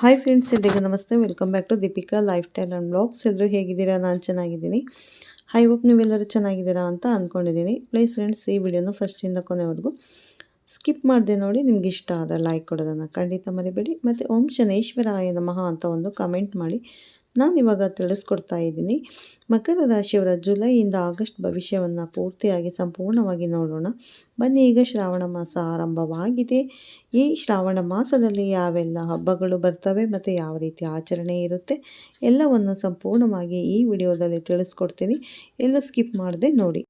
Hi friends ಎಲ್ರಿಗೂ ನಮಸ್ತೆ. Welcome back to Deepika lifestyle and blogs ಎಲ್ಲರೂ ಹೇಗಿದ್ದೀರಾ? ನಾನು ಚೆನ್ನಾಗಿದ್ದೀನಿ. ಹೈ ಹೋಪ್ ನೀವೆಲ್ಲರೂ ಚೆನ್ನಾಗಿದ್ದೀರಾ ಅಂತ ಅಂದ್ಕೊಂಡಿದ್ದೀನಿ ಪ್ಲೀಸ್ ಫ್ರೆಂಡ್ಸ್ ಈ ವಿಡಿಯೋನ ಫಸ್ಟಿಂದ ಕೊನೆವರೆಗೂ ಸ್ಕಿಪ್ ಮಾಡಿದೆ ನೋಡಿ, ನಿಮ್ಗೆ ಇಷ್ಟ ಆದ ಲೈಕ್ ಕೊಡೋದನ್ನು ಖಂಡಿತ ಮರಿಬೇಡಿ. ಮತ್ತು ಓಂ ಶನೇಶ್ವರಾಯ ನಮಃ ಅಂತ ಒಂದು ಕಮೆಂಟ್ ಮಾಡಿ. ನಾನು ಇವಾಗ ತಿಳಿಸ್ಕೊಡ್ತಾ ಇದ್ದೀನಿ. ಮಕರ ರಾಶಿಯವರ ಜುಲೈಯಿಂದ ಆಗಸ್ಟ್ ಭವಿಷ್ಯವನ್ನು ಪೂರ್ತಿಯಾಗಿ ಸಂಪೂರ್ಣವಾಗಿ ನೋಡೋಣ. ಬನ್ನಿ, ಈಗ ಶ್ರಾವಣ ಮಾಸ ಆರಂಭವಾಗಿದೆ. ಈ ಶ್ರಾವಣ ಮಾಸದಲ್ಲಿ ಯಾವೆಲ್ಲ ಹಬ್ಬಗಳು ಬರ್ತವೆ ಮತ್ತು ಯಾವ ರೀತಿ ಆಚರಣೆ ಇರುತ್ತೆ ಎಲ್ಲವನ್ನು ಸಂಪೂರ್ಣವಾಗಿ ಈ ವಿಡಿಯೋದಲ್ಲಿ ತಿಳಿಸ್ಕೊಡ್ತೀನಿ. ಎಲ್ಲ ಸ್ಕಿಪ್ ಮಾಡದೆ ನೋಡಿ.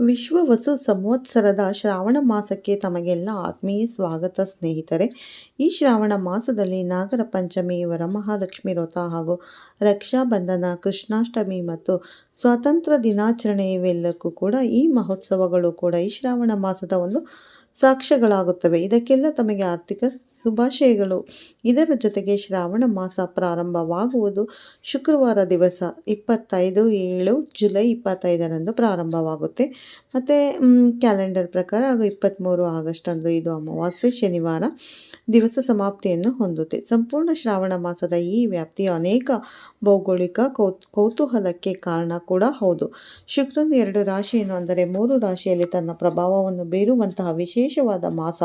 ವಿಶ್ವ ವಸು ಸಂವತ್ಸರದ ಶ್ರಾವಣ ಮಾಸಕ್ಕೆ ತಮಗೆಲ್ಲ ಆತ್ಮೀಯ ಸ್ವಾಗತ ಸ್ನೇಹಿತರೆ. ಈ ಶ್ರಾವಣ ಮಾಸದಲ್ಲಿ ನಾಗರ ಪಂಚಮಿ, ವರಮಹಾಲಕ್ಷ್ಮಿ ವ್ರತ ಹಾಗೂ ರಕ್ಷಾಬಂಧನ, ಕೃಷ್ಣಾಷ್ಟಮಿ ಮತ್ತು ಸ್ವಾತಂತ್ರ್ಯ ದಿನಾಚರಣೆ ಇವೆಲ್ಲಕ್ಕೂ ಕೂಡ ಈ ಮಹೋತ್ಸವಗಳು ಕೂಡ ಈ ಶ್ರಾವಣ ಮಾಸದ ಒಂದು ಸಾಕ್ಷ್ಯಗಳಾಗುತ್ತವೆ. ಇದಕ್ಕೆಲ್ಲ ತಮಗೆ ಆರ್ಥಿಕ ಶುಭಾಶಯಗಳು. ಇದರ ಜೊತೆಗೆ ಶ್ರಾವಣ ಮಾಸ ಪ್ರಾರಂಭವಾಗುವುದು. ಶುಕ್ರವಾರ ದಿವಸ ಇಪ್ಪತ್ತೈದು ಏಳು ಜುಲೈ ಇಪ್ಪತ್ತೈದರಂದು ಪ್ರಾರಂಭವಾಗುತ್ತೆ. ಮತ್ತು ಕ್ಯಾಲೆಂಡರ್ ಪ್ರಕಾರ ಹಾಗೂ ಇಪ್ಪತ್ತ್ಮೂರು ಆಗಸ್ಟಂದು ಇದು ಅಮಾವಾಸ್ಯೆ ಶನಿವಾರ ದಿವಸ ಸಮಾಪ್ತಿಯನ್ನು ಹೊಂದುತ್ತೆ. ಸಂಪೂರ್ಣ ಶ್ರಾವಣ ಮಾಸದ ಈ ವ್ಯಾಪ್ತಿಯು ಅನೇಕ ಭೌಗೋಳಿಕ ಕೌತೂಹಲಕ್ಕೆ ಕಾರಣ ಕೂಡ ಹೌದು. ಶುಕ್ರನು ಎರಡು ರಾಶಿಯನ್ನು ಅಂದರೆ ಮೂರು ರಾಶಿಯಲ್ಲಿ ತನ್ನ ಪ್ರಭಾವವನ್ನು ಬೀರುವಂತಹ ವಿಶೇಷವಾದ ಮಾಸ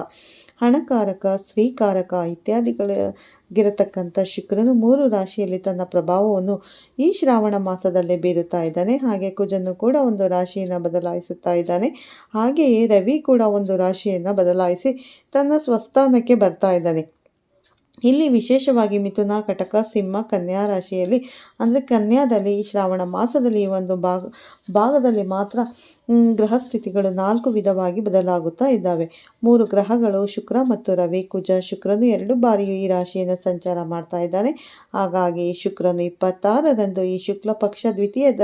ಹಣಕಾರಕ, ಸ್ತ್ರೀಕಾರಕ ಇತ್ಯಾದಿಗಳಿಗಿರತಕ್ಕಂಥ ಶುಕ್ರನು ಮೂರು ರಾಶಿಯಲ್ಲಿ ತನ್ನ ಪ್ರಭಾವವನ್ನು ಈ ಶ್ರಾವಣ ಮಾಸದಲ್ಲಿ ಬೀರುತ್ತಾ ಇದ್ದಾನೆ. ಹಾಗೆ ಕುಜನು ಕೂಡ ಒಂದು ರಾಶಿಯನ್ನು ಬದಲಾಯಿಸುತ್ತಾ ಇದ್ದಾನೆ. ಹಾಗೆಯೇ ರವಿ ಕೂಡ ಒಂದು ರಾಶಿಯನ್ನು ಬದಲಾಯಿಸಿ ತನ್ನ ಸ್ವಸ್ಥಾನಕ್ಕೆ ಬರ್ತಾ ಇದ್ದಾನೆ. ಇಲ್ಲಿ ವಿಶೇಷವಾಗಿ ಮಿಥುನ, ಕಟಕ, ಸಿಂಹ, ಕನ್ಯಾ ರಾಶಿಯಲ್ಲಿ, ಅಂದರೆ ಕನ್ಯಾದಲ್ಲಿ ಈ ಶ್ರಾವಣ ಮಾಸದಲ್ಲಿ ಈ ಒಂದು ಭಾಗ, ಭಾಗದಲ್ಲಿ ಮಾತ್ರ ಗ್ರಹ ಸ್ಥಿತಿಗಳು ನಾಲ್ಕು ವಿಧವಾಗಿ ಬದಲಾಗುತ್ತಾ ಇದ್ದಾವೆ. ಮೂರು ಗ್ರಹಗಳು ಶುಕ್ರ ಮತ್ತು ರವಿ ಕುಜ. ಶುಕ್ರನು ಎರಡು ಬಾರಿಯೂ ಈ ರಾಶಿಯನ್ನು ಸಂಚಾರ ಮಾಡ್ತಾ ಇದ್ದಾನೆ. ಹಾಗಾಗಿ ಶುಕ್ರನು ಇಪ್ಪತ್ತಾರರಂದು ಈ ಶುಕ್ಲ ಪಕ್ಷ ದ್ವಿತೀಯದ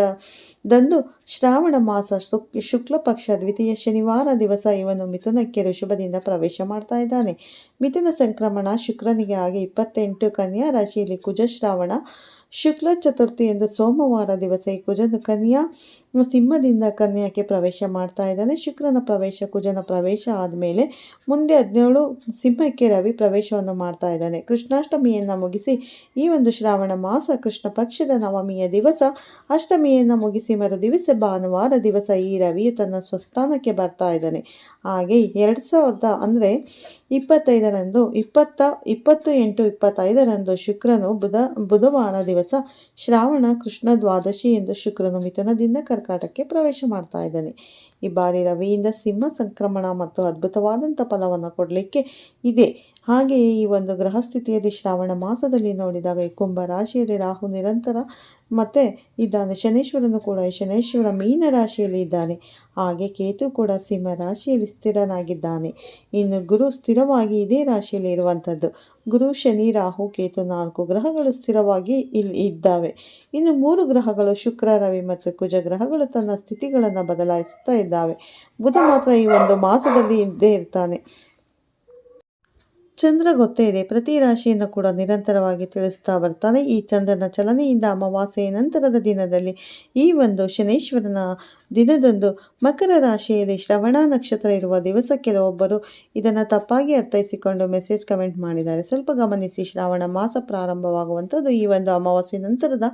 ದಂದು ಶ್ರಾವಣ ಮಾಸ. ಶುಕ್ಲ ಪಕ್ಷ ದ್ವಿತೀಯ ಶನಿವಾರ ದಿವಸ ಇವನು ಮಿಥುನಕ್ಕೆ ಋಷಭದಿಂದ ಪ್ರವೇಶ ಮಾಡ್ತಾ ಇದ್ದಾನೆ. ಮಿಥುನ ಸಂಕ್ರಮಣ ಶುಕ್ರನಿಗೆ ಹಾಗೆ ಇಪ್ಪತ್ತೆಂಟು ಕನ್ಯಾ ರಾಶಿಯಲ್ಲಿ ಕುಜ ಶ್ರಾವಣ. ಶುಕ್ಲ ಚತುರ್ಥಿ ಎಂದು ಸೋಮವಾರ ದಿವಸ ಈ ಕುಜನು ಕನ್ಯಾ ಸಿಂಹದಿಂದ ಕನ್ಯಾಕ್ಕೆ ಪ್ರವೇಶ ಮಾಡ್ತಾ ಇದ್ದಾನೆ. ಶುಕ್ರನ ಪ್ರವೇಶ, ಕುಜನ ಪ್ರವೇಶ ಆದಮೇಲೆ ಮುಂದೆ ಹದಿನೇಳು ಸಿಂಹಕ್ಕೆ ರವಿ ಪ್ರವೇಶವನ್ನು ಮಾಡ್ತಾ ಇದ್ದಾನೆ. ಕೃಷ್ಣಾಷ್ಟಮಿಯನ್ನು ಮುಗಿಸಿ ಈ ಒಂದು ಶ್ರಾವಣ ಮಾಸ ಕೃಷ್ಣ ಪಕ್ಷದ ನವಮಿಯ ದಿವಸ, ಅಷ್ಟಮಿಯನ್ನು ಮುಗಿಸಿ ಮರು ದಿವಸ ಭಾನುವಾರ ದಿವಸ ಈ ರವಿ ತನ್ನ ಸ್ವಸ್ಥಾನಕ್ಕೆ ಬರ್ತಾ ಇದ್ದಾನೆ. ಹಾಗೆ ಎರಡು ಸಾವಿರದ ಅಂದರೆ ಇಪ್ಪತ್ತೈದರಂದು, ಇಪ್ಪತ್ತ, ಇಪ್ಪತ್ತು ಎಂಟು ಇಪ್ಪತ್ತೈದರಂದು ಶುಕ್ರನು ಬುಧ, ಬುಧವಾರ ದಿವಸ ಶ್ರಾವಣ ಕೃಷ್ಣ ದ್ವಾದಶಿ ಎಂದು ಶುಕ್ರನು ಮಿಥುನದಿಂದ ಕರ್ಕಾಟಕ್ಕೆ ಪ್ರವೇಶ ಮಾಡ್ತಾ ಇದ್ದಾನೆ. ಈ ಬಾರಿ ರವಿಯಿಂದ ಸಿಂಹ ಸಂಕ್ರಮಣ ಮತ್ತು ಅದ್ಭುತವಾದಂಥ ಫಲವನ್ನು ಕೊಡಲಿಕ್ಕೆ ಇದೆ. ಹಾಗೆಯೇ ಈ ಒಂದು ಗ್ರಹ ಸ್ಥಿತಿಯಲ್ಲಿ ಶ್ರಾವಣ ಮಾಸದಲ್ಲಿ ನೋಡಿದಾಗ ಈ ಕುಂಭ ರಾಶಿಯಲ್ಲಿ ರಾಹು ನಿರಂತರ ಮತ್ತು ಇದ್ದಾನೆ. ಶನೇಶ್ವರನು ಕೂಡ ಶನೇಶ್ವರ ಮೀನ ರಾಶಿಯಲ್ಲಿ ಇದ್ದಾನೆ. ಹಾಗೆ ಕೇತು ಕೂಡ ಸಿಂಹ ರಾಶಿಯಲ್ಲಿ ಸ್ಥಿರನಾಗಿದ್ದಾನೆ. ಇನ್ನು ಗುರು ಸ್ಥಿರವಾಗಿ ಇದೇ ರಾಶಿಯಲ್ಲಿ ಇರುವಂಥದ್ದು. ಗುರು, ಶನಿ, ರಾಹು, ಕೇತು ನಾಲ್ಕು ಗ್ರಹಗಳು ಸ್ಥಿರವಾಗಿ ಇಲ್ಲಿ ಇದ್ದಾವೆ. ಇನ್ನು ಮೂರು ಗ್ರಹಗಳು ಶುಕ್ರ, ರವಿ ಮತ್ತು ಕುಜ ಗ್ರಹಗಳು ತನ್ನ ಸ್ಥಿತಿಗಳನ್ನು ಬದಲಾಯಿಸುತ್ತಾ ಇದ್ದಾವೆ. ಬುಧ ಮಾತ್ರ ಈ ಒಂದು ಮಾಸದಲ್ಲಿ ಇದ್ದೇ ಇರ್ತಾನೆ. ಚಂದ್ರ ಗೊತ್ತೇ ಇದೆ. ಪ್ರತಿ ರಾಶಿಯನ್ನು ಕೂಡ ನಿರಂತರವಾಗಿ ತಿಳಿಸ್ತಾ ಬರ್ತಾನೆ ಈ ಚಂದ್ರನ ಚಲನೆಯಿಂದ ಅಮಾವಾಸ್ಯೆಯ ನಂತರದ ದಿನದಲ್ಲಿ. ಈ ಒಂದು ಶನೇಶ್ವರನ ದಿನದಂದು ಮಕರ ರಾಶಿಯಲ್ಲಿ ಶ್ರವಣ ನಕ್ಷತ್ರ ಇರುವ ದಿವಸ ಕೆಲವೊಬ್ಬರು ಇದನ್ನು ತಪ್ಪಾಗಿ ಅರ್ಥೈಸಿಕೊಂಡು ಮೆಸೇಜ್ ಕಮೆಂಟ್ ಮಾಡಿದ್ದಾರೆ. ಸ್ವಲ್ಪ ಗಮನಿಸಿ ಶ್ರಾವಣ ಮಾಸ ಪ್ರಾರಂಭವಾಗುವಂಥದ್ದು ಈ ಒಂದು ಅಮಾವಾಸ್ಯೆ ನಂತರದ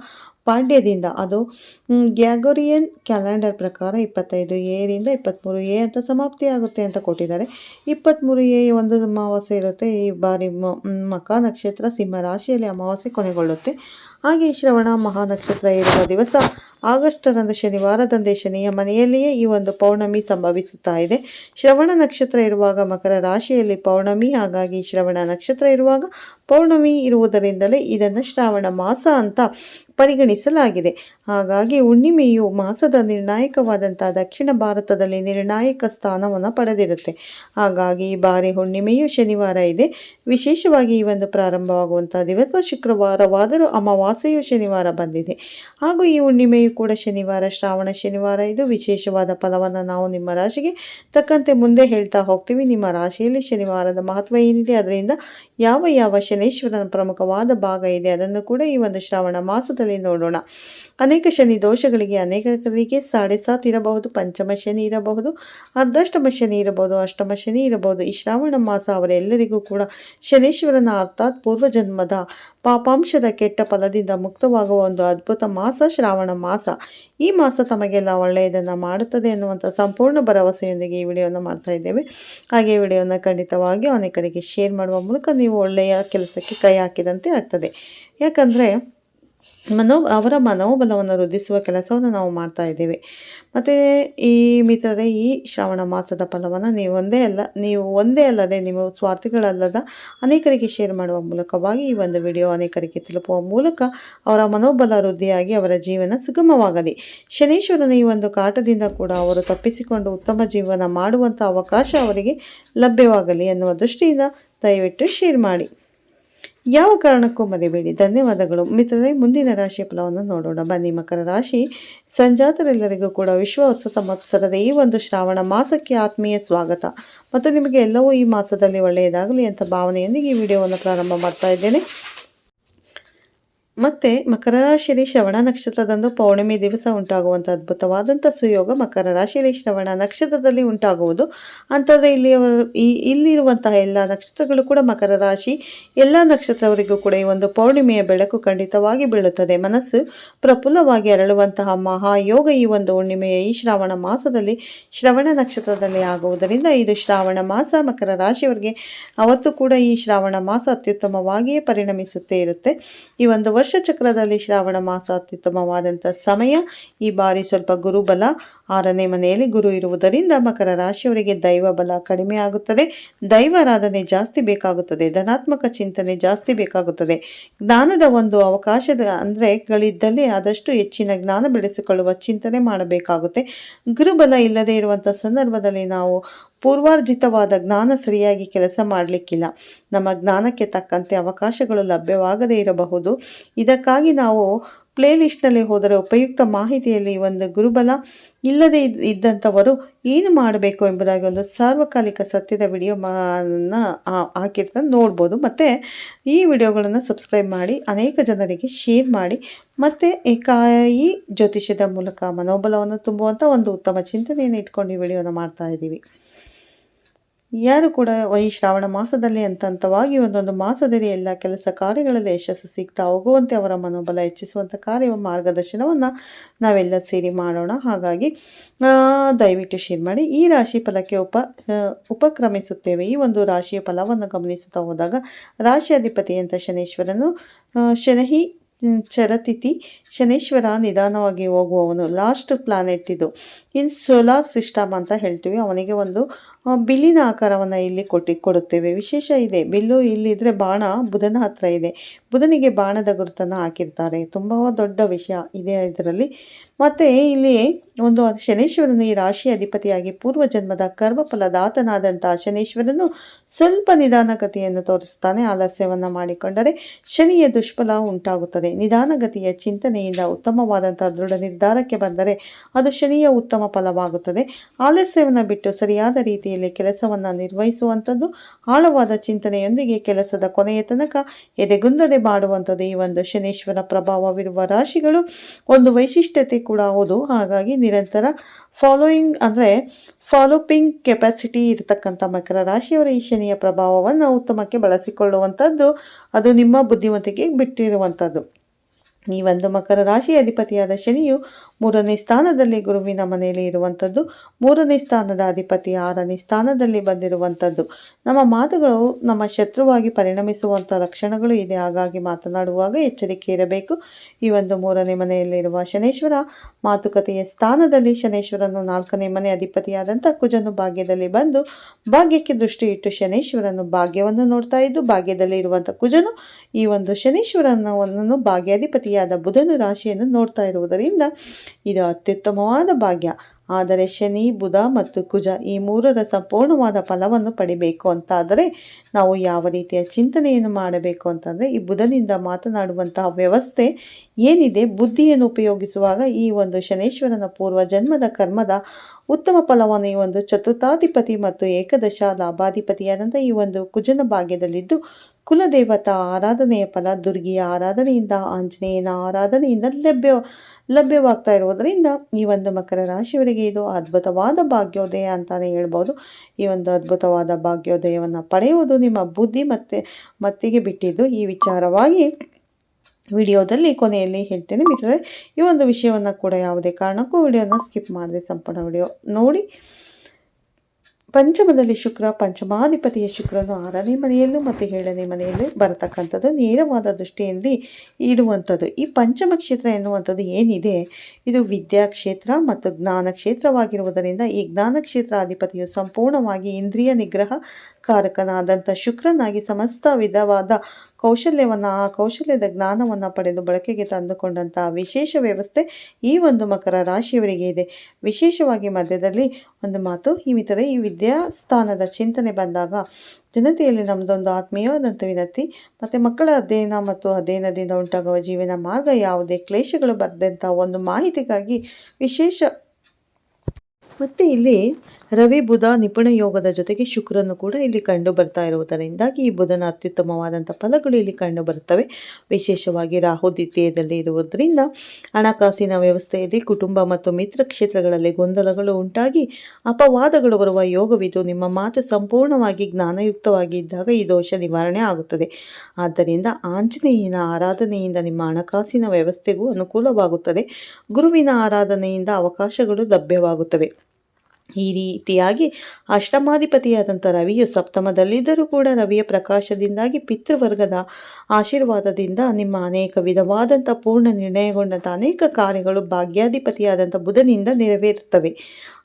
ಪಾಡ್ಯದಿಂದ ಅದು ಗ್ಯಾಗೋರಿಯನ್ ಕ್ಯಾಲೆಂಡರ್ ಪ್ರಕಾರ ಇಪ್ಪತ್ತೈದು ಎರಿಂದ ಇಪ್ಪತ್ತ್ಮೂರು ಎ ಅಂತ ಸಮಾಪ್ತಿ ಆಗುತ್ತೆ ಅಂತ ಕೊಟ್ಟಿದ್ದಾರೆ. ಇಪ್ಪತ್ತ್ಮೂರು ಎ ಒಂದು ಅಮಾವಾಸ್ಯೆ ಇರುತ್ತೆ. ಈ ಬಾರಿ ಮಕ ನಕ್ಷತ್ರ ಸಿಂಹ ರಾಶಿಯಲ್ಲಿ ಅಮಾವಾಸ್ಯೆ ಕೊನೆಗೊಳ್ಳುತ್ತೆ. ಹಾಗೆ ಶ್ರವಣ ಮಹಾನಕ್ಷತ್ರ ಇರುವ ದಿವಸ ಆಗಸ್ಟರಂದು ಶನಿವಾರದಂದೇ ಶನಿಯ ಮನೆಯಲ್ಲಿಯೇ ಈ ಒಂದು ಪೌರ್ಣಮಿ ಸಂಭವಿಸುತ್ತಾ ಇದೆ. ಶ್ರವಣ ನಕ್ಷತ್ರ ಇರುವಾಗ ಮಕರ ರಾಶಿಯಲ್ಲಿ ಪೌರ್ಣಮಿ, ಹಾಗಾಗಿ ಶ್ರವಣ ನಕ್ಷತ್ರ ಇರುವಾಗ ಪೌರ್ಣಮಿ ಇರುವುದರಿಂದಲೇ ಇದನ್ನು ಶ್ರಾವಣ ಮಾಸ ಅಂತ ಪರಿಗಣಿಸಲಾಗಿದೆ. ಹಾಗಾಗಿ ಹುಣ್ಣಿಮೆಯು ಮಾಸದ ನಿರ್ಣಾಯಕವಾದಂಥ ದಕ್ಷಿಣ ಭಾರತದಲ್ಲಿ ನಿರ್ಣಾಯಕ ಸ್ಥಾನವನ್ನು ಪಡೆದಿರುತ್ತೆ. ಹಾಗಾಗಿ ಈ ಬಾರಿ ಹುಣ್ಣಿಮೆಯು ಶನಿವಾರ ಇದೆ. ವಿಶೇಷವಾಗಿ ಈ ಒಂದು ಪ್ರಾರಂಭವಾಗುವಂಥ ದಿವಸ ಶುಕ್ರವಾರವಾದರೂ ಅಮಾವಾಸೆಯು ಅಮಾವಾಸ್ಯೆಯು ಶನಿವಾರ ಬಂದಿದೆ. ಹಾಗೂ ಈ ಹುಣ್ಣಿಮೆಯು ಕೂಡ ಶನಿವಾರ, ಶ್ರಾವಣ ಶನಿವಾರ ಇದು ವಿಶೇಷವಾದ ಫಲವನ್ನು ನಾವು ನಿಮ್ಮ ರಾಶಿಗೆ ತಕ್ಕಂತೆ ಮುಂದೆ ಹೇಳ್ತಾ ಹೋಗ್ತೀವಿ. ನಿಮ್ಮ ರಾಶಿಯಲ್ಲಿ ಶನಿವಾರದ ಮಹತ್ವ ಏನಿದೆ? ಅದರಿಂದ ಯಾವ ಯಾವ ಶನೇಶ್ವರನ ಪ್ರಮುಖವಾದ ಭಾಗ ಇದೆ? ಅದನ್ನು ಕೂಡ ಈ ಒಂದು ಶ್ರಾವಣ ಮಾಸದಲ್ಲಿ ನೋಡೋಣ. ಅನೇಕ ಶನಿ ದೋಷಗಳಿಗೆ ಅನೇಕರಿಗೆ ಸಾಡೆ ಸಾತ್ ಇರಬಹುದು, ಪಂಚಮ ಶನಿ ಇರಬಹುದು, ಅರ್ಧಷ್ಟಮ ಶನಿ ಇರಬಹುದು, ಅಷ್ಟಮ ಶನಿ ಇರಬಹುದು. ಈ ಶ್ರಾವಣ ಮಾಸ ಅವರೆಲ್ಲರಿಗೂ ಕೂಡ ಶನೇಶ್ವರನ ಅರ್ಥಾತ್ ಪೂರ್ವಜನ್ಮದ ಪಾಪಾಂಶದ ಕೆಟ್ಟ ಫಲದಿಂದ ಮುಕ್ತವಾಗುವ ಒಂದು ಅದ್ಭುತ ಮಾಸ, ಶ್ರಾವಣ ಮಾಸ. ಈ ಮಾಸ ತಮಗೆಲ್ಲ ಒಳ್ಳೆಯದನ್ನು ಮಾಡುತ್ತದೆ ಎನ್ನುವಂಥ ಸಂಪೂರ್ಣ ಭರವಸೆಯೊಂದಿಗೆ ಈ ವಿಡಿಯೋನ ಮಾಡ್ತಾ ಇದ್ದೇವೆ. ಹಾಗೆ ಈ ವಿಡಿಯೋನ ಖಂಡಿತವಾಗಿಯೂ ಅನೇಕರಿಗೆ ಶೇರ್ ಮಾಡುವ ಮೂಲಕ ನೀವು ಒಳ್ಳೆಯ ಕೆಲಸಕ್ಕೆ ಕೈ ಹಾಕಿದಂತೆ ಆಗ್ತದೆ. ಯಾಕಂದರೆ ಮನೋ ಅವರ ಮನೋಬಲವನ್ನು ವೃದ್ಧಿಸುವ ಕೆಲಸವನ್ನು ನಾವು ಮಾಡ್ತಾ ಇದ್ದೇವೆ. ಮತ್ತು ಈ ಮಿತ್ರರೇ, ಈ ಶ್ರಾವಣ ಮಾಸದ ಫಲವನ್ನು ನೀವು ಒಂದೇ ಅಲ್ಲ, ನೀವು ಒಂದೇ ಅಲ್ಲದೆ ನೀವು ಸ್ವಾರ್ಥಿಗಳಲ್ಲದ ಅನೇಕರಿಗೆ ಶೇರ್ ಮಾಡುವ ಮೂಲಕವಾಗಿ ಈ ಒಂದು ವಿಡಿಯೋ ಅನೇಕರಿಗೆ ತಲುಪುವ ಮೂಲಕ ಅವರ ಮನೋಬಲ ವೃದ್ಧಿಯಾಗಿ ಅವರ ಜೀವನ ಸುಗಮವಾಗಲಿ. ಶನೀಶ್ವರನ ಈ ಒಂದು ಕಾಟದಿಂದ ಕೂಡ ಅವರು ತಪ್ಪಿಸಿಕೊಂಡು ಉತ್ತಮ ಜೀವನ ಮಾಡುವಂಥ ಅವಕಾಶ ಅವರಿಗೆ ಲಭ್ಯವಾಗಲಿ ಎನ್ನುವ ದೃಷ್ಟಿಯಿಂದ ದಯವಿಟ್ಟು ಶೇರ್ ಮಾಡಿ. ಯಾವ ಕಾರಣಕ್ಕೂ ಮರಿಬೇಡಿ. ಧನ್ಯವಾದಗಳು. ಮಿತ್ರರೇ, ಮುಂದಿನ ರಾಶಿಯ ಫಲವನ್ನು ನೋಡೋಣ. ಬನ್ನಿ, ಮಕರ ರಾಶಿ. ಸಂಜಾತರೆಲ್ಲರಿಗೂ ಕೂಡ ವಿಶ್ವ ಹೊಸ ಸಂವತ್ಸರದ ಈ ಒಂದು ಶ್ರಾವಣ ಮಾಸಕ್ಕೆ ಆತ್ಮೀಯ ಸ್ವಾಗತ. ಮತ್ತು ನಿಮಗೆ ಎಲ್ಲವೂ ಈ ಮಾಸದಲ್ಲಿ ಒಳ್ಳೆಯದಾಗಲಿ ಅಂತ ಭಾವನೆಯೊಂದಿಗೆ ಈ ವಿಡಿಯೋವನ್ನು ಪ್ರಾರಂಭ ಮಾಡ್ತಾ ಇದ್ದೇನೆ. ಮತ್ತು ಮಕರ ರಾಶಿಯಲ್ಲಿ ಶ್ರವಣ ನಕ್ಷತ್ರದಂದು ಪೌರ್ಣಿಮೆ ದಿವಸ ಉಂಟಾಗುವಂಥ ಅದ್ಭುತವಾದಂಥ ಸುಯೋಗ ಮಕರ ರಾಶಿಯಲ್ಲಿ ಶ್ರವಣ ನಕ್ಷತ್ರದಲ್ಲಿ ಉಂಟಾಗುವುದು. ಅಂಥದ್ದು ಇಲ್ಲಿಯವರು ಈ ಇಲ್ಲಿರುವಂತಹ ಎಲ್ಲ ನಕ್ಷತ್ರಗಳು ಕೂಡ ಮಕರ ರಾಶಿ, ಎಲ್ಲ ನಕ್ಷತ್ರವರಿಗೂ ಕೂಡ ಈ ಒಂದು ಪೌರ್ಣಿಮೆಯ ಬೆಳಕು ಖಂಡಿತವಾಗಿ ಬೀಳುತ್ತದೆ. ಮನಸ್ಸು ಪ್ರಫುಲ್ಲವಾಗಿ ಅರಳುವಂತಹ ಮಹಾಯೋಗ ಈ ಒಂದು ಹುಣ್ಣಿಮೆಯ ಈ ಶ್ರಾವಣ ಮಾಸದಲ್ಲಿ ಶ್ರವಣ ನಕ್ಷತ್ರದಲ್ಲಿ ಆಗುವುದರಿಂದ ಇದು ಶ್ರಾವಣ ಮಾಸ ಮಕರ ರಾಶಿಯವರಿಗೆ ಅವತ್ತು ಕೂಡ ಈ ಶ್ರಾವಣ ಮಾಸ ಅತ್ಯುತ್ತಮವಾಗಿಯೇ ಪರಿಣಮಿಸುತ್ತೇ ಇರುತ್ತೆ. ಈ ಒಂದು ಚಕ್ರದಲ್ಲಿ ಶ್ರಾವಣ ಮಾಸ ಅತ್ಯುತ್ತಮವಾದಂಥ ಸಮಯ. ಈ ಬಾರಿ ಸ್ವಲ್ಪ ಗುರುಬಲ. ಆರನೇ ಮನೆಯಲ್ಲಿ ಗುರು ಇರುವುದರಿಂದ ಮಕರ ರಾಶಿಯವರಿಗೆ ದೈವ ಬಲ ಕಡಿಮೆ ಆಗುತ್ತದೆ. ದೈವಾರಾಧನೆ ಜಾಸ್ತಿ ಬೇಕಾಗುತ್ತದೆ. ಧನಾತ್ಮಕ ಚಿಂತನೆ ಜಾಸ್ತಿ ಬೇಕಾಗುತ್ತದೆ. ಜ್ಞಾನದ ಒಂದು ಅವಕಾಶದ ಅಂದರೆ ಗಳಿದ್ದಲ್ಲಿ ಆದಷ್ಟು ಹೆಚ್ಚಿನ ಜ್ಞಾನ ಬೆಳೆಸಿಕೊಳ್ಳುವ ಚಿಂತನೆ ಮಾಡಬೇಕಾಗುತ್ತೆ. ಗುರುಬಲ ಇಲ್ಲದೆ ಇರುವಂಥ ಸಂದರ್ಭದಲ್ಲಿ ನಾವು ಪೂರ್ವಾರ್ಜಿತವಾದ ಜ್ಞಾನ ಸರಿಯಾಗಿ ಕೆಲಸ ಮಾಡಲಿಕ್ಕಿಲ್ಲ. ನಮ್ಮ ಜ್ಞಾನಕ್ಕೆ ತಕ್ಕಂತೆ ಅವಕಾಶಗಳು ಲಭ್ಯವಾಗದೇ ಇರಬಹುದು. ಇದಕ್ಕಾಗಿ ನಾವು ಪ್ಲೇ ಲಿಸ್ಟ್ನಲ್ಲಿ ಹೋದರೆ ಉಪಯುಕ್ತ ಮಾಹಿತಿಯಲ್ಲಿ ಒಂದು ಗುರುಬಲ ಇಲ್ಲದೆ ಇದ್ದಂಥವರು ಏನು ಮಾಡಬೇಕು ಎಂಬುದಾಗಿ ಒಂದು ಸಾರ್ವಕಾಲಿಕ ಸತ್ಯದ ವಿಡಿಯೋ ಹಾಕಿರ್ತ, ನೋಡ್ಬೋದು. ಮತ್ತು ಈ ವಿಡಿಯೋಗಳನ್ನು ಸಬ್ಸ್ಕ್ರೈಬ್ ಮಾಡಿ, ಅನೇಕ ಜನರಿಗೆ ಶೇರ್ ಮಾಡಿ, ಮತ್ತು ಏಕಾಯಿ ಜ್ಯೋತಿಷ್ಯದ ಮೂಲಕ ಮನೋಬಲವನ್ನು ತುಂಬುವಂಥ ಒಂದು ಉತ್ತಮ ಚಿಂತನೆಯನ್ನು ಇಟ್ಕೊಂಡು ಈ ವಿಡಿಯೋನ ಮಾಡ್ತಾ ಇದ್ದೀವಿ. ಯಾರು ಕೂಡ ಈ ಶ್ರಾವಣ ಮಾಸದಲ್ಲಿ ಹಂತವಾಗಿ ಒಂದೊಂದು ಮಾಸದಲ್ಲಿ ಎಲ್ಲ ಕೆಲಸ ಕಾರ್ಯಗಳಲ್ಲಿ ಯಶಸ್ಸು ಸಿಗ್ತಾ ಹೋಗುವಂತೆ ಅವರ ಮನೋಬಲ ಹೆಚ್ಚಿಸುವಂಥ ಕಾರ್ಯ ಮಾರ್ಗದರ್ಶನವನ್ನು ನಾವೆಲ್ಲ ಸೇರಿ ಮಾಡೋಣ. ಹಾಗಾಗಿ ದಯವಿಟ್ಟು ಶೇರ್ ಮಾಡಿ. ಈ ರಾಶಿ ಫಲಕ್ಕೆ ಉಪ ಉಪಕ್ರಮಿಸುತ್ತೇವೆ. ಈ ಒಂದು ರಾಶಿಯ ಫಲವನ್ನು ಗಮನಿಸುತ್ತಾ ಹೋದಾಗ ರಾಶಿ ಅಧಿಪತಿ ಅಂತ ಶನೇಶ್ವರನು ಶನಹಿ ಚರತಿಥಿ, ಶನೇಶ್ವರ ನಿಧಾನವಾಗಿ ಹೋಗುವವನು. ಲಾಸ್ಟ್ ಪ್ಲಾನೆಟ್ ಇದು. ಇನ್ ಸೋಲಾರ್ ಸಿಸ್ಟಮ್ ಅಂತ ಹೇಳ್ತೀವಿ. ಅವನಿಗೆ ಒಂದು ಬಿಲ್ಲಿನ ಆಕಾರವನ್ನು ಇಲ್ಲಿ ಕೊಟ್ಟು, ಕೊಡುತ್ತೇವೆ. ವಿಶೇಷ ಇದೆ. ಬಿಲ್ಲು ಇಲ್ಲಿದ್ದರೆ ಬಾಣ, ಬುಧನ ಹತ್ರ ಇದೆ. ಬುಧನಿಗೆ ಬಾಣದ ಗುರುತನ್ನು ಹಾಕಿರ್ತಾರೆ. ತುಂಬ ದೊಡ್ಡ ವಿಷಯ ಇದೆ ಇದರಲ್ಲಿ. ಮತ್ತು ಇಲ್ಲಿ ಒಂದು ಶನೇಶ್ವರನು ಈ ರಾಶಿ ಅಧಿಪತಿಯಾಗಿ ಪೂರ್ವ ಜನ್ಮದ ಕರ್ಮಫಲದಾತನಾದಂಥ ಶನೇಶ್ವರನು ಸ್ವಲ್ಪ ನಿಧಾನಗತಿಯನ್ನು ತೋರಿಸ್ತಾನೆ, ಆಲಸ್ಯವನ್ನು ಮಾಡಿಕೊಂಡರೆ ಶನಿಯ ದುಷ್ಫಲ ಉಂಟಾಗುತ್ತದೆ. ನಿಧಾನಗತಿಯ ಚಿಂತನೆಯಿಂದ ಉತ್ತಮವಾದಂಥ ದೃಢ ನಿರ್ಧಾರಕ್ಕೆ ಬಂದರೆ ಅದು ಶನಿಯ ಉತ್ತಮ ಫಲವಾಗುತ್ತದೆ. ಆಲಸ್ಯವನ್ನು ಬಿಟ್ಟು ಸರಿಯಾದ ರೀತಿಯಲ್ಲಿ ಕೆಲಸವನ್ನು ನಿರ್ವಹಿಸುವಂಥದ್ದು, ಆಳವಾದ ಚಿಂತನೆಯೊಂದಿಗೆ ಕೆಲಸದ ಕೊನೆಯ ತನಕ ಎದೆಗುಂದದೆ ಮಾಡುವಂಥದ್ದು ಈ ಒಂದು ಶನೇಶ್ವರ ಪ್ರಭಾವವಿರುವ ರಾಶಿಗಳು ಒಂದು ವೈಶಿಷ್ಟ್ಯತೆ ಕೂಡ ಹೌದು. ಹಾಗಾಗಿ ನಿರಂತರ ಫಾಲೋಯಿಂಗ್ ಅಂದರೆ ಫಾಲೋಪಿಂಗ್ ಕೆಪಾಸಿಟಿ ಇರತಕ್ಕಂಥ ಮಕರ ರಾಶಿಯವರ ಈ ಶನಿಯ ಪ್ರಭಾವವನ್ನು ಉತ್ತಮಕ್ಕೆ ಬಳಸಿಕೊಳ್ಳುವಂಥದ್ದು, ಅದು ನಿಮ್ಮ ಬುದ್ಧಿವಂತಿಕೆಗೆ ಬಿಟ್ಟಿರುವಂಥದ್ದು. ಈ ಒಂದು ಮಕರ ರಾಶಿ ಅಧಿಪತಿಯಾದ ಶನಿಯು ಮೂರನೇ ಸ್ಥಾನದಲ್ಲಿ ಗುರುವಿನ ಮನೆಯಲ್ಲಿ ಇರುವಂಥದ್ದು, ಮೂರನೇ ಸ್ಥಾನದ ಅಧಿಪತಿ ಆರನೇ ಸ್ಥಾನದಲ್ಲಿ ಬಂದಿರುವಂಥದ್ದು. ನಮ್ಮ ಮಾತುಗಳು ನಮ್ಮ ಶತ್ರುವಾಗಿ ಪರಿಣಮಿಸುವಂಥ ಲಕ್ಷಣಗಳು ಇದೆ. ಹಾಗಾಗಿ ಮಾತನಾಡುವಾಗ ಎಚ್ಚರಿಕೆ ಇರಬೇಕು. ಈ ಒಂದು ಮೂರನೇ ಮನೆಯಲ್ಲಿರುವ ಶನೇಶ್ವರ ಮಾತುಕತೆಯ ಸ್ಥಾನದಲ್ಲಿ ಶನೇಶ್ವರನು ನಾಲ್ಕನೇ ಮನೆ ಅಧಿಪತಿಯಾದಂಥ ಕುಜನು ಭಾಗ್ಯದಲ್ಲಿ ಬಂದು ಭಾಗ್ಯಕ್ಕೆ ದೃಷ್ಟಿ ಇಟ್ಟು ಶನೇಶ್ವರನು ಭಾಗ್ಯವನ್ನು ನೋಡ್ತಾ ಇದ್ದು, ಭಾಗ್ಯದಲ್ಲಿ ಇರುವಂಥ ಕುಜನು ಈ ಒಂದು ಶನೇಶ್ವರನವನ್ನು ಭಾಗ್ಯಾಧಿಪತಿಯಾದ ಬುಧನು ರಾಶಿಯನ್ನು ನೋಡ್ತಾ ಇರುವುದರಿಂದ ಇದು ಅತ್ಯುತ್ತಮವಾದ ಭಾಗ್ಯ. ಆದರೆ ಶನಿ, ಬುಧ ಮತ್ತು ಕುಜ ಈ ಮೂರರ ಸಂಪೂರ್ಣವಾದ ಫಲವನ್ನು ಪಡಿಬೇಕು ಅಂತಾದರೆ ನಾವು ಯಾವ ರೀತಿಯ ಚಿಂತನೆಯನ್ನು ಮಾಡಬೇಕು ಅಂತಂದರೆ ಈ ಬುಧನಿಂದ ಮಾತನಾಡುವಂತಹ ವ್ಯವಸ್ಥೆ ಏನಿದೆ, ಬುದ್ಧಿಯನ್ನು ಉಪಯೋಗಿಸುವಾಗ ಈ ಒಂದು ಶನೇಶ್ವರನ ಪೂರ್ವ ಜನ್ಮದ ಕರ್ಮದ ಉತ್ತಮ ಫಲವನ್ನು ಈ ಒಂದು ಚತುರ್ಥಾಧಿಪತಿ ಮತ್ತು ಏಕದಶ ಲಾಭಾಧಿಪತಿಯಾದಂಥ ಈ ಒಂದು ಕುಜನ ಭಾಗ್ಯದಲ್ಲಿದ್ದು ಕುಲದೇವತಾ, ಆರಾಧನೆಯ ಫಲ ದುರ್ಗಿಯ ಆರಾಧನೆಯಿಂದ ಆಂಜನೇಯನ, ಆರಾಧನೆಯಿಂದ ಲಭ್ಯ, ಲಭ್ಯವಾಗ್ತಾ ಇರುವುದರಿಂದ ಈ ಒಂದು ಮಕರ ರಾಶಿಯವರಿಗೆ ಇದು ಅದ್ಭುತವಾದ ಭಾಗ್ಯೋದಯ ಅಂತಲೇ ಹೇಳ್ಬೋದು. ಈ ಒಂದು ಅದ್ಭುತವಾದ ಭಾಗ್ಯೋದಯವನ್ನು ಪಡೆಯುವುದು ನಿಮ್ಮ ಬುದ್ಧಿ ಮತ್ತೆ, ಮತ್ತಿಗೆ ಬಿಟ್ಟಿದ್ದು. ಈ ವಿಚಾರವಾಗಿ ವಿಡಿಯೋದಲ್ಲಿ ಕೊನೆಯಲ್ಲಿ ಹೇಳ್ತೇನೆ ಮಿತ್ರರೆ, ಈ ಒಂದು ವಿಷಯವನ್ನು ಕೂಡ ಯಾವುದೇ ಕಾರಣಕ್ಕೂ ವಿಡಿಯೋನ ಸ್ಕಿಪ್ ಮಾಡದೆ ಸಂಪೂರ್ಣ ವಿಡಿಯೋ ನೋಡಿ. ಪಂಚಮದಲ್ಲಿ ಶುಕ್ರ, ಪಂಚಮಾಧಿಪತಿಯ ಶುಕ್ರನು ಆರನೇ ಮನೆಯಲ್ಲೂ ಮತ್ತು ಏಳನೇ ಮನೆಯಲ್ಲೂ ಬರತಕ್ಕಂಥದ್ದು ನೇರವಾದ ದೃಷ್ಟಿಯಲ್ಲಿ ಇಡುವಂಥದ್ದು. ಈ ಪಂಚಮ ಕ್ಷೇತ್ರ ಎನ್ನುವಂಥದ್ದು ಏನಿದೆ? ಇದು ವಿದ್ಯಾ ಕ್ಷೇತ್ರ ಮತ್ತು ಜ್ಞಾನ ಕ್ಷೇತ್ರವಾಗಿರುವುದರಿಂದ ಈ ಜ್ಞಾನ ಅಧಿಪತಿಯು ಸಂಪೂರ್ಣವಾಗಿ ಇಂದ್ರಿಯ ನಿಗ್ರಹ ಕಾರಕನಾದಂಥ ಶುಕ್ರನಾಗಿ ಸಮಸ್ತ ವಿಧವಾದ ಕೌಶಲ್ಯವನ್ನು, ಆ ಕೌಶಲ್ಯದ ಜ್ಞಾನವನ್ನು ಪಡೆದು ಬಳಕೆಗೆ ತಂದುಕೊಂಡಂತಹ ವಿಶೇಷ ವ್ಯವಸ್ಥೆ ಈ ಒಂದು ಮಕರ ರಾಶಿಯವರಿಗೆ ಇದೆ. ವಿಶೇಷವಾಗಿ ಮಧ್ಯದಲ್ಲಿ ಒಂದು ಮಾತು, ಈ ಮಿತ್ರ ಈ ವಿದ್ಯಾಸ್ಥಾನದ ಚಿಂತನೆ ಬಂದಾಗ ಜನತೆಯಲ್ಲಿ ನಮ್ಮದೊಂದು ಆತ್ಮೀಯವಾದಂಥ ವಿನಂತಿ, ಮತ್ತು ಮಕ್ಕಳ ಅಧ್ಯಯನ ಮತ್ತು ಅಧ್ಯಯನದಿಂದ ಉಂಟಾಗುವ ಜೀವನ ಮಾರ್ಗ ಯಾವುದೇ ಕ್ಲೇಶಗಳು ಬರೆದಂಥ ಒಂದು ಮಾಹಿತಿಗಾಗಿ ವಿಶೇಷ. ಮತ್ತು ಇಲ್ಲಿ ರವಿ ಬುಧ ನಿಪುಣ ಯೋಗದ ಜೊತೆಗೆ ಶುಕ್ರನು ಕೂಡ ಇಲ್ಲಿ ಕಂಡು ಬರ್ತಾ ಇರುವುದರಿಂದಾಗಿ ಈ ಬುಧನ ಅತ್ಯುತ್ತಮವಾದಂಥ ಫಲಗಳು ಇಲ್ಲಿ ಕಂಡು ಬರುತ್ತವೆ ವಿಶೇಷವಾಗಿ ರಾಹು ದ್ವಿತೀಯದಲ್ಲಿ ಇರುವುದರಿಂದ ಹಣಕಾಸಿನ ವ್ಯವಸ್ಥೆಯಲ್ಲಿ ಕುಟುಂಬ ಮತ್ತು ಮಿತ್ರ ಕ್ಷೇತ್ರಗಳಲ್ಲಿ ಗೊಂದಲಗಳು ಉಂಟಾಗಿ ಅಪವಾದಗಳು ಬರುವ ಯೋಗವಿದು ನಿಮ್ಮ ಮಾತು ಸಂಪೂರ್ಣವಾಗಿ ಜ್ಞಾನಯುಕ್ತವಾಗಿ ಇದ್ದಾಗ ಈ ದೋಷ ನಿವಾರಣೆ ಆಗುತ್ತದೆ. ಆದ್ದರಿಂದ ಆಂಜನೇಯನ ಆರಾಧನೆಯಿಂದ ನಿಮ್ಮ ಹಣಕಾಸಿನ ವ್ಯವಸ್ಥೆಗೂ ಅನುಕೂಲವಾಗುತ್ತದೆ. ಗುರುವಿನ ಆರಾಧನೆಯಿಂದ ಅವಕಾಶಗಳು ಲಭ್ಯವಾಗುತ್ತವೆ. ಈ ರೀತಿಯಾಗಿ ಅಷ್ಟಮಾಧಿಪತಿಯಾದಂಥ ರವಿಯು ಸಪ್ತಮದಲ್ಲಿದ್ದರೂ ಕೂಡ ರವಿಯ ಪ್ರಕಾಶದಿಂದಾಗಿ ಪಿತೃವರ್ಗದ ಆಶೀರ್ವಾದದಿಂದ ನಿಮ್ಮ ಅನೇಕ ವಿಧವಾದಂಥ ಪೂರ್ಣ ನಿರ್ಣಯಗೊಂಡಂಥ ಅನೇಕ ಕಾರ್ಯಗಳು ಭಾಗ್ಯಾಧಿಪತಿಯಾದಂಥ ಬುಧನಿಂದ ನೆರವೇರುತ್ತವೆ.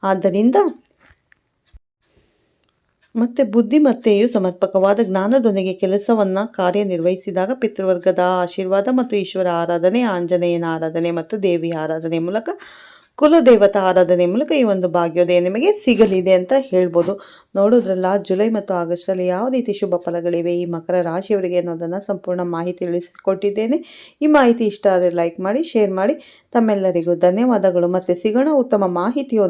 ಆದ್ದರಿಂದ ಮತ್ತು ಬುದ್ಧಿಮತ್ತೆಯು ಸಮರ್ಪಕವಾದ ಜ್ಞಾನದೊಂದಿಗೆ ಕೆಲಸವನ್ನು ಕಾರ್ಯನಿರ್ವಹಿಸಿದಾಗ ಪಿತೃವರ್ಗದ ಆಶೀರ್ವಾದ ಮತ್ತು ಈಶ್ವರ ಆರಾಧನೆ, ಆಂಜನೇಯನ ಆರಾಧನೆ ಮತ್ತು ದೇವಿ ಆರಾಧನೆ ಮೂಲಕ ಕುಲದೇವತಾ ಆರಾಧನೆ ಮೂಲಕ ಈ ಒಂದು ಭಾಗ್ಯೋದಯ ನಿಮಗೆ ಸಿಗಲಿದೆ ಅಂತ ಹೇಳ್ಬೋದು. ನೋಡೋದ್ರಲ್ಲ, ಜುಲೈ ಮತ್ತು ಆಗಸ್ಟಲ್ಲಿ ಯಾವ ರೀತಿ ಶುಭ ಫಲಗಳಿವೆ, ಈ ಮಕರ ರಾಶಿಯವರಿಗೆ ಅನ್ನೋದನ್ನು ಸಂಪೂರ್ಣ ಮಾಹಿತಿ ತಿಳಿಸಿಕೊಟ್ಟಿದ್ದೇನೆ. ಈ ಮಾಹಿತಿ ಇಷ್ಟ ಆದರೆ ಲೈಕ್ ಮಾಡಿ, ಶೇರ್ ಮಾಡಿ. ತಮ್ಮೆಲ್ಲರಿಗೂ ಧನ್ಯವಾದಗಳು. ಮತ್ತು ಸಿಗೋಣ ಉತ್ತಮ ಮಾಹಿತಿಯೊಂದಿಗೆ.